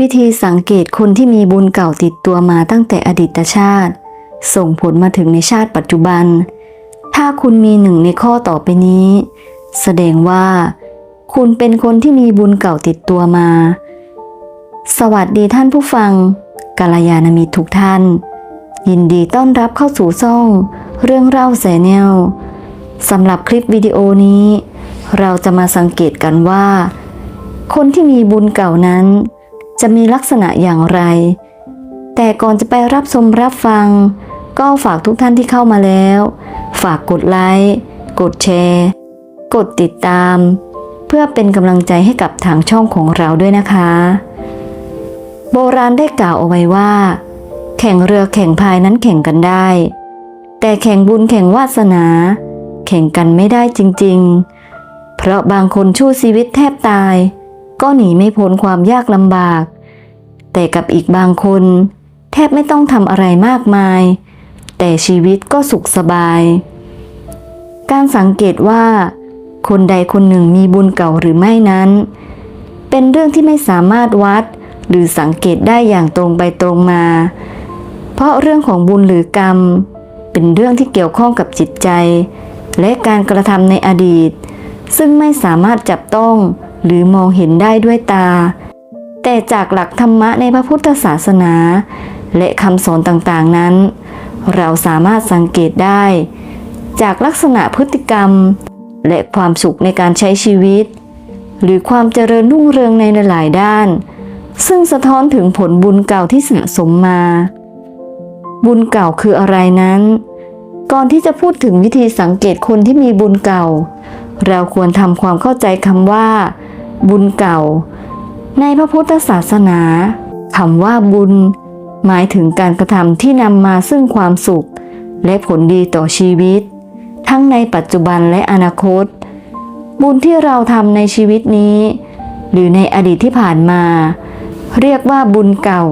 วิธีสังเกตคนที่มีบุญเก่าติดตัวมาตั้งแต่อดีตชาติ ส่งผลมาถึงในชาติปัจจุบัน ถ้าคุณมีหนึ่งในข้อต่อไปนี้ แสดงว่า คุณเป็นคนที่มีบุญเก่าติดตัวมา สวัสดีท่านผู้ฟังกาลยานมิตรทุกท่าน ยินดีต้อนรับเข้าสู่ช่อง เรื่องเล่าแสแนวสำหรับคลิปวิดีโอนี้ เราจะมาสังเกตกันว่า คนที่มีบุญเก่านั้น จะมีลักษณะอย่างไร แต่ก่อนจะไปรับชมรับฟัง ก็ฝากทุกท่านที่เข้ามาแล้ว ฝากกดไลค์กดแชร์ กดติดตาม เพื่อเป็นกำลังใจให้กับทางช่องของเราด้วยนะคะ โบราณได้กล่าวเอาไว้ว่า แข่งเรือแข่งพายนั้นแข่งกันได้ แต่แข่งบุญแข่งวาสนา แข่งกันไม่ได้จริง ๆ เพราะบางคนชู้ชีวิตแทบตาย ก็หนีไม่พ้นความยากลำบาก แต่กับอีกบางคน แทบไม่ต้องทำอะไรมากมาย แต่ชีวิตก็สุขสบาย การสังเกตว่า คนใดคนหนึ่งมีบุญเก่าหรือไม่นั้น เป็นเรื่องที่ไม่สามารถวัด หรือสังเกตได้อย่างตรงไปตรงมา เพราะเรื่องของบุญหรือกรรม เป็นเรื่องที่เกี่ยวข้องกับจิตใจ และการกระทำในอดีต ซึ่งไม่สามารถจับต้อง หรือมองเห็นได้ด้วยตา แต่จากหลักธรรมะในพระพุทธศาสนา และคำสอนต่างๆนั้น เราสามารถสังเกตได้ จากลักษณะพฤติกรรม และความสุขในการใช้ชีวิต หรือความเจริญรุ่งเรืองในหลายๆด้าน ซึ่งสะท้อนถึงผลบุญเก่าที่สะสมมา บุญเก่าคืออะไรนั้น ก่อนที่จะพูดถึงวิธีสังเกตคนที่มีบุญเก่าเราควรทำความเข้าใจคำว่า บุญเก่า ในพระพุทธศาสนาคำว่าบุญ หมายถึงการกระทำที่นำมาซึ่งความสุข และผลดีต่อชีวิต ทั้งในปัจจุบันและอนาคต บุญที่เราทำในชีวิตนี้ หรือในอดีตที่ผ่านมา เรียกว่าบุญเก่า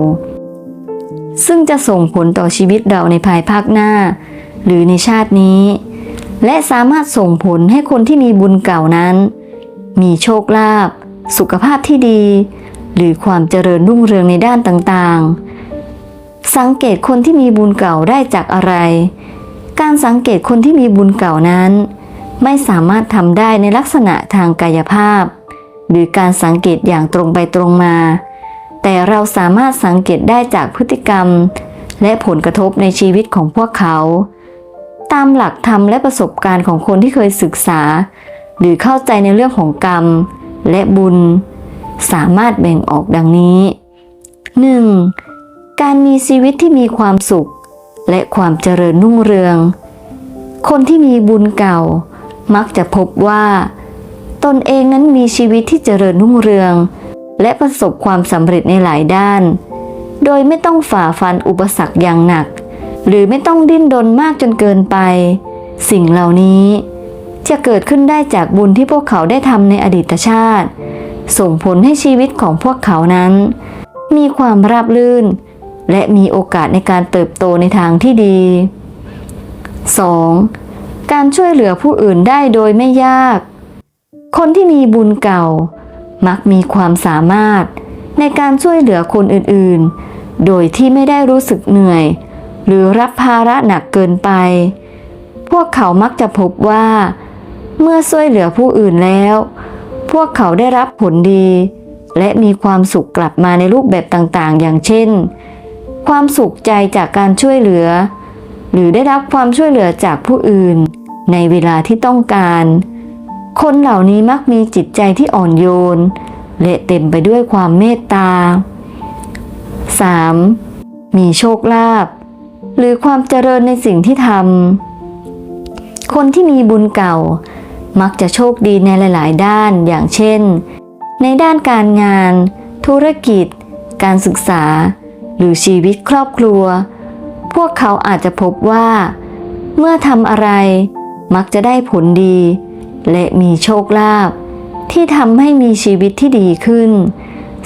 ซึ่งจะส่งผลต่อชีวิตเราในภายภาคหน้า หรือในชาตินี้ และสามารถส่งผลให้คนที่มีบุญเก่านั้น มีโชคลาภ สุขภาพที่ดี หรือความเจริญรุ่งเรืองในด้านต่างๆ สังเกตคนที่มีบุญเก่าได้จากอะไร การสังเกตคนที่มีบุญเก่านั้น ไม่สามารถทำได้ในลักษณะทางกายภาพ หรือการสังเกตอย่างตรงไปตรงมา แต่เราสามารถสังเกตได้จากพฤติกรรม และผลกระทบในชีวิตของพวกเขา ตามหลักธรรมและประสบการณ์ของคนที่เคยศึกษา หรือเข้าใจในเรื่องของกรรม และบุญ สามารถแบ่งออกดังนี้ 1. การมีชีวิตที่มีความสุข และความเจริญรุ่งเรือง คนที่มีบุญเก่า มักจะพบว่า ตนเองนั้นมีชีวิตที่เจริญรุ่งเรือง และประสบความสำเร็จในหลายด้าน โดยไม่ต้องฝ่าฟันอุปสรรคอย่างหนัก หรือไม่ต้องดิ้นรนมากจนเกินไป สิ่งเหล่านี้ จะเกิดขึ้นได้จากบุญที่พวกเขาได้ทำในอดีตชาติ ส่งผลให้ชีวิตของพวกเขานั้น มีความราบรื่น และมีโอกาสในการเติบโตในทางที่ดี 2. การช่วยเหลือผู้อื่นได้โดยไม่ยาก คนที่มีบุญเก่า มักมีความสามารถ ในการช่วยเหลือคนอื่นๆ โดยที่ไม่ได้รู้สึกเหนื่อย หรือรับภาระหนักเกินไป พวกเขามักจะพบว่า เมื่อช่วยเหลือผู้อื่นแล้ว พวกเขาได้รับผลดี และมีความสุขกลับมาในรูปแบบต่างๆ อย่างเช่น ความสุขใจจากการช่วยเหลือ หรือได้รับความช่วยเหลือจากผู้อื่น ในเวลาที่ต้องการ คนเหล่านี้มักมีจิตใจที่อ่อนโยน และเต็มไปด้วยความเมตตา 3. มีโชคลาภหรือความเจริญในสิ่งที่ทำคนที่มีบุญเก่า มักจะโชคดีในหลาย ๆ ด้านอย่างเช่น ในด้านการงาน ธุรกิจ การศึกษา หรือชีวิตครอบครัว พวกเขาอาจจะพบว่า เมื่อทำอะไร มักจะได้ผลดี และมีโชคลาภที่ทำให้มีชีวิตที่ดีขึ้น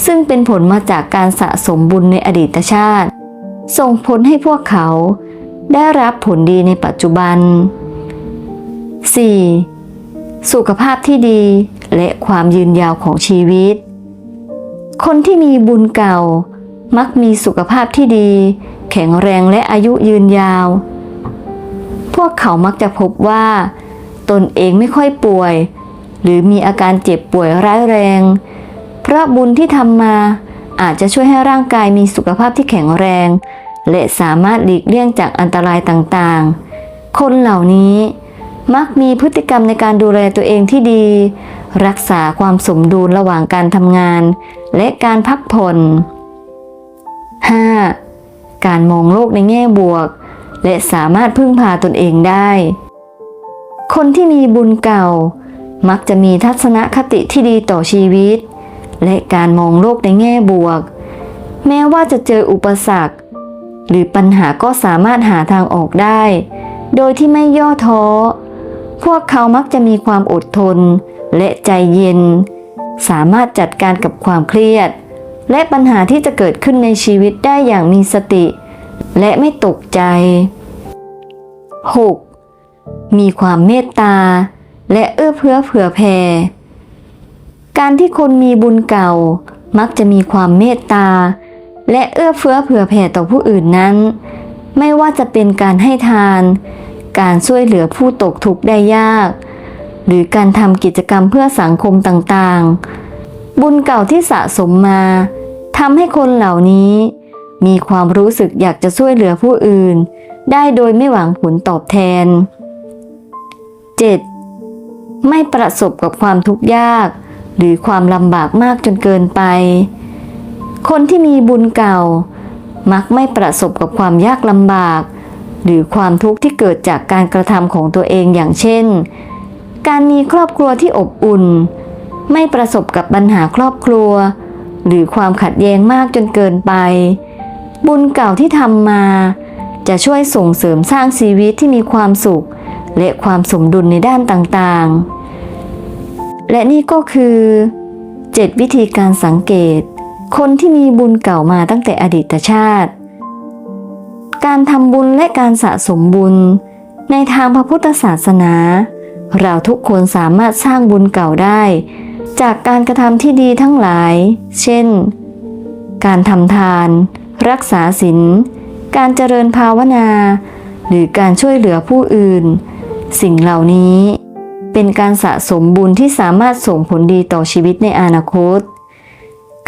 ซึ่งเป็นผลมาจากการสะสมบุญในอดีตชาติ ส่งผลให้พวกเขาได้รับผลดีในปัจจุบัน 4. สุขภาพที่ดีและความยืนยาวของชีวิต คนที่มีบุญเก่า มักมีสุขภาพที่ดี แข็งแรงและอายุยืนยาว พวกเขามักจะพบว่า ตนเองไม่ค่อยป่วย หรือมีอาการเจ็บป่วยร้ายแรง เพราะบุญที่ทำมาอาจจะช่วยให้ร่างกายมีสุขภาพที่แข็งแรง และสามารถหลีกเลี่ยงจากอันตรายต่างๆ คนเหล่านี้ มักมีพฤติกรรมในการดูแลตัวเองที่ดี รักษาความสมดุลระหว่างการทำงาน และการพักผ่อน 5. การมองโลกในแง่บวก และสามารถพึ่งพาตนเองได้ คนที่มีบุญเก่า มักจะมีทัศนคติที่ดีต่อชีวิต และการมองโลกในแง่บวก แม้ว่าจะเจออุปสรรค หรือปัญหาก็สามารถหาทางออกได้ โดยที่ไม่ย่อท้อ พวกเขามักจะมีความอดทน และใจเย็น สามารถจัดการกับความเครียด และปัญหาที่จะเกิดขึ้นในชีวิตได้อย่างมีสติ และไม่ตกใจ 6. มีความเมตตา และเอื้อเฟื้อเผื่อแผ่การที่คนมีบุญเก่า มักจะมีความเมตตา และเอื้อเฟื้อเผื่อแผ่ต่อผู้อื่นนั้น ไม่ว่าจะเป็นการให้ทาน การช่วยเหลือผู้ตกทุกข์ได้ยาก หรือการทำกิจกรรมเพื่อสังคมต่างๆ บุญเก่าที่สะสมมาทำให้คนเหล่านี้ มีความรู้สึกอยากจะช่วยเหลือผู้อื่น ได้โดยไม่หวังผลตอบแทน 7. ไม่ประสบกับความทุกข์ยาก หรือความลำบากมากจนเกินไป คนที่มีบุญเก่า มักไม่ประสบกับความยากลำบาก หรือความทุกข์ที่เกิดจากการกระทำของตัวเองอย่างเช่น การมีครอบครัวที่อบอุ่น ไม่ประสบกับปัญหาครอบครัว หรือความขัดแย้งมากจนเกินไป บุญเก่าที่ทำมา จะช่วยส่งเสริมสร้างชีวิตที่มีความสุข และความสมดุลในด้านต่างๆ และนี่ก็คือ 7 วิธีการสังเกต คนที่มีบุญเก่ามาตั้งแต่อดีตชาติ การทำบุญและการสะสมบุญ ในทางพระพุทธศาสนา เราทุกคนสามารถสร้างบุญเก่าได้ จากการกระทำที่ดีทั้งหลาย เช่น การทำทาน รักษาศีลการเจริญภาวนา หรือการช่วยเหลือผู้อื่น สิ่งเหล่านี้ เป็นการสะสมบุญที่สามารถส่งผลดีต่อชีวิตในอนาคต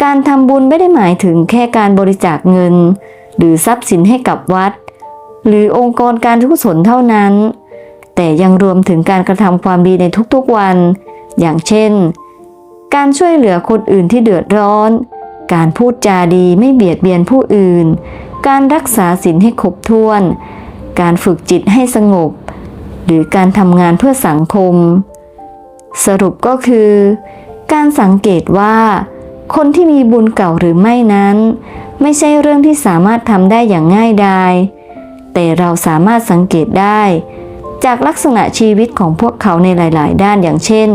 การทำบุญไม่ได้หมายถึงแค่การบริจาคเงิน หรือทรัพย์สินให้กับวัด หรือองค์กรการกุศลเท่านั้น แต่ยังรวมถึงการกระทำความดีในทุกๆวัน อย่างเช่น การช่วยเหลือคนอื่นที่เดือดร้อน การพูดจาดีไม่เบียดเบียนผู้อื่น การรักษาศีลให้ครบถ้วน การฝึกจิตให้สงบ หรือการทำงานเพื่อสังคม สรุปก็คือ การสังเกตว่าคนที่มีบุญเก่าหรือไม่นั้น ไม่ใช่เรื่องที่สามารถทำได้อย่างง่ายดาย แต่เราสามารถสังเกตได้ จากลักษณะชีวิตของพวกเขาในหลาย ๆ ด้านอย่างเช่น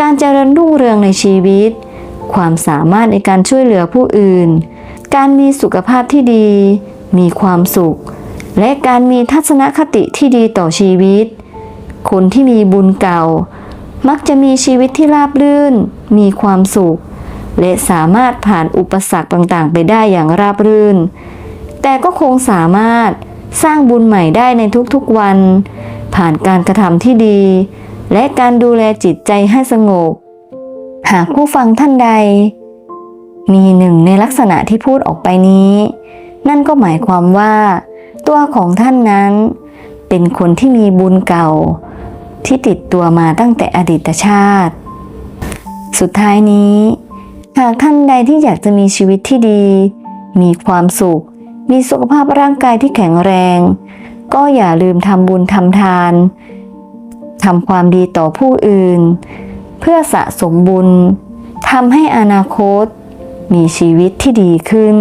การเจริญรุ่งเรืองในชีวิต ความสามารถในการช่วยเหลือผู้อื่น การมีสุขภาพที่ดี มีความสุข และการมีทัศนคติที่ดีต่อชีวิต คนที่มีบุญเก่า มักจะมีชีวิตที่ราบรื่น มีความสุข และสามารถผ่านอุปสรรคต่างๆ ไปได้อย่างราบรื่น แต่ก็คงสามารถสร้างบุญใหม่ได้ในทุกๆวัน ผ่านการกระทำที่ดี และการดูแลจิตใจให้สงบ หากผู้ฟังท่านใด มีหนึ่งในลักษณะที่พูดออกไปนี้ นั่นก็หมายความว่า ตัวของท่านนั้น เป็นคนที่มีบุญเก่า ที่ติดตัวมาตั้งแต่อดีตชาติ สุดท้ายนี้ หากท่านใดที่อยากจะมีชีวิตที่ดี มีความสุข มีสุขภาพร่างกายที่แข็งแรง ก็อย่าลืมทำบุญทำทานทำความดีต่อผู้อื่น เพื่อสะสมบุญทำให้อนาคต มีชีวิตที่ดีขึ้น